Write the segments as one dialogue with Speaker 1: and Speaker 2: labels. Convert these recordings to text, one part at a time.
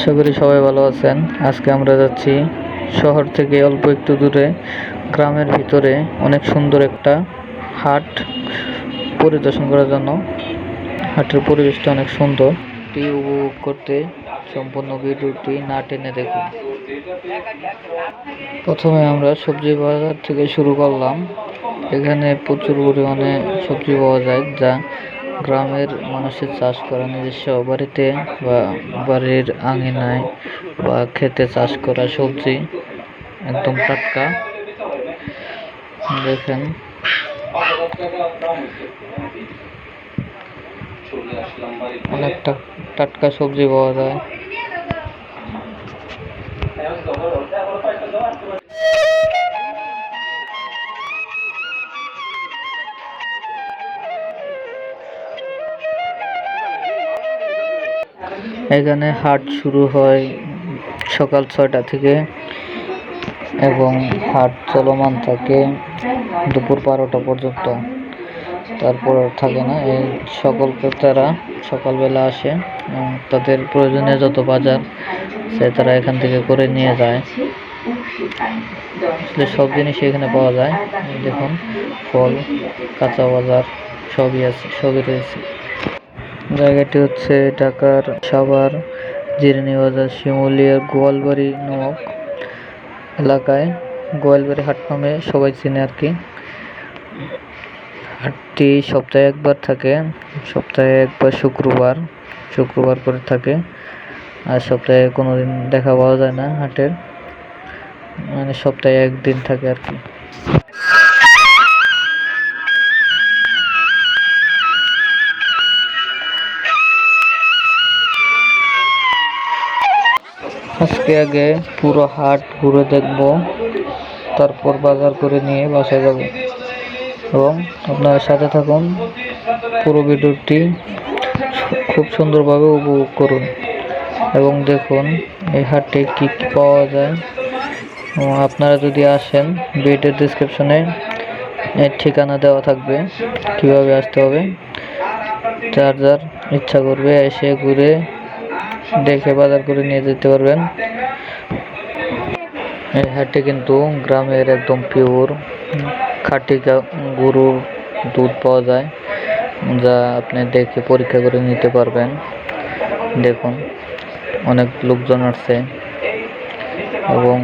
Speaker 1: আশা করি সবাই ভালো আছেন। আজকে আমরা যাচ্ছি শহর থেকে অল্প একটু দূরে, গ্রামের ভিতরে অনেক সুন্দর একটা হাট পরিদর্শন করার জন্য। হাটের পরিবেশটা অনেক সুন্দর। টি উপভোগ করতে সম্পূর্ণ ভিডিওটি না টেনে দেখুন। প্রথমে আমরা সবজি বাজার থেকে শুরু করলাম। এখানে প্রচুর পরিমাণে সবজি পাওয়া যায়, যা গ্রামের মানুষের চাষ করা নিজস্ব বাড়িতে বা বাড়ির আঙিনায় বা খেতে চাষ করা সবজি একদম টাটকা। দেখেন। অনেক টাটকা সবজি পাওয়া যায়। এখানে হাট শুরু হয় সকাল ছয়টা থেকে এবং হাট চলমান থাকে দুপুর বারোটা পর্যন্ত। তারপর থাকে না, এই সকল ক্রেতারা সকালবেলা আসে তাদের প্রয়োজনীয় যত বাজার সে তারা এখান থেকে করে নিয়ে যায়। আসলে সব জিনিসই এখানে পাওয়া যায়। দেখুন, ফল, কাঁচা বাজার সবই আছে, সবই রয়েছে। জায়গাটি হচ্ছে ঢাকার সাভার, জিরানি বাজার, শিমুলিয়া, গোয়ালবাড়ি নামক এলাকায়। গোয়ালবাড়ি হাট নামে সবাই চেনে আর কি। হাটটি সপ্তাহে একবার থাকে, সপ্তাহে একবার শুক্রবার শুক্রবার করে থাকে। আর সপ্তাহে কোনো দিন দেখা পাওয়া যায় না হাটের। মানে সপ্তাহে একদিন থাকে আর কি। আজকে আগে পুরো হাট ঘুরে দেখব, তারপর বাজার করে নিয়ে বাসায় যাব। এবং আপনারা সাথে থাকুন, পুরো ভিডিওটি খুব সুন্দরভাবে উপভোগ করুন এবং দেখুন এই হাটে কী কী পাওয়া যায়। আপনারা যদি আসেন ভিডিও ডিসক্রিপশনে এর ঠিকানা দেওয়া থাকবে, কীভাবে আসতে হবে, যার যার ইচ্ছা করবে এসে ঘুরে দেখে বাজার করে নিয়ে যেতে পারবেন। এই হাটে কিন্তু গ্রামের একদম পিওর খাঁটি গরুর দুধ পাওয়া যায়, যা আপনি দেখে পরীক্ষা করে নিতে পারবেন। দেখুন, অনেক লোকজন আসছে। এবং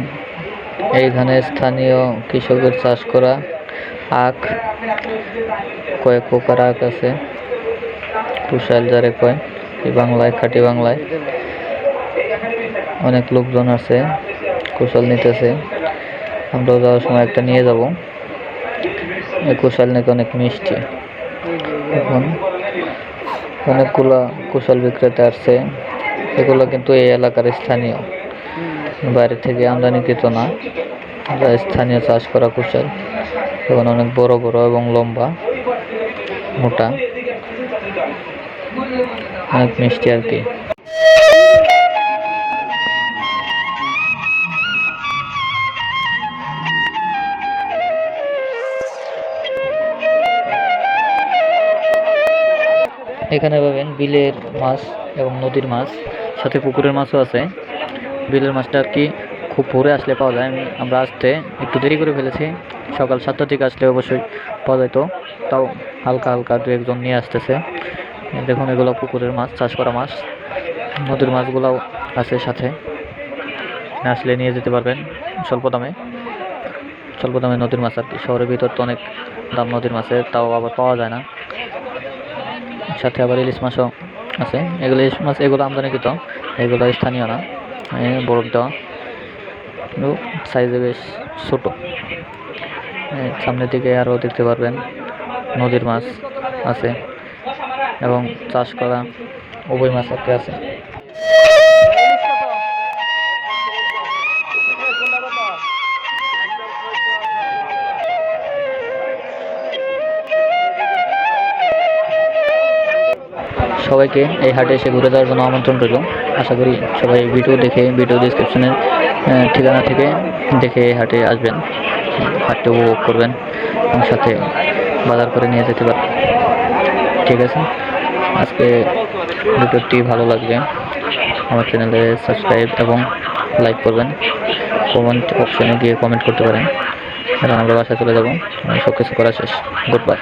Speaker 1: এইখানে স্থানীয় কৃষকের চাষ করা আখ, কয়েক প্রকার আখ আছে। কুশাল যারে কয় বাংলায়, খাঁটি বাংলায়। অনেক লোকজন আছে কুশল নিতেছে। আমরাও যাওয়ার সময় একটা নিয়ে যাব। কুশল নাকি অনেক মিষ্টি। এখন অনেকগুলা কুশল বিক্রেতা আসছে। এগুলো কিন্তু এই এলাকার স্থানীয়। বাইরে থেকে আমদানিকৃত না। স্থানীয় চাষ করা কুশল। এবং অনেক বড় বড় এবং লম্বা, মোটা। অনেক মিষ্টি আর কি। এখানে পাবেন বিলের মাছ এবং নদীর মাছ, সাথে পুকুরের মাছও আছে। বিলের মাছটা আর কি খুব ভোরে আসলে পাওয়া যায়। আমি আমরা আসতে একটু দেরি করে ফেলেছি। সকাল সাতটার দিকে আসলে অবশ্যই পাওয়া যেত। তাও হালকা হালকা দু একজন নিয়ে আসতেছে। দেখুন, এগুলো পুকুরের মাছ, চাষ করা মাছ। নদীর মাছগুলোও আছে সাথে। আসলে নিয়ে যেতে পারবেন স্বল্প দামে। স্বল্প দামে নদীর মাছ আর কি। শহরের ভিতর তো অনেক দাম নদীর মাছের, তাও আবার পাওয়া যায় না। সাথে আবার ইলিশ মাছও আছে। এগুলো ইলিশ মাছ, এগুলো আমদানিকৃত এগুলো স্থানীয় না। বরফ দেওয়া সাইজে বেশ ছোটো। সামনের দিকে আরও দেখতে পারবেন নদীর মাছ আছে এবং চাষ করা উভয় মাছ একটা আছে। সবাইকে এই হাটে এসে ঘুরে যাওয়ার জন্য আমন্ত্রণ রইল। আশা করি সবাই ভিডিও দেখে, ভিডিও ডিসক্রিপশনের ঠিকানা থেকে দেখে এই হাটে আসবেন। হাটটা উপভোগ করবেন এবং সাথে বাজার করে নিয়ে যেতে পারবেন। ঠিক আছে? আজকে ভিডিওটি ভালো লাগবে আমার চ্যানেলে সাবস্ক্রাইব এবং লাইক করবেন। কমেন্ট অপশনে গিয়ে কমেন্ট করতে পারেন। এখন আমরা বাসায় চলে যাব। সব কিছু করা শেষ। Good bye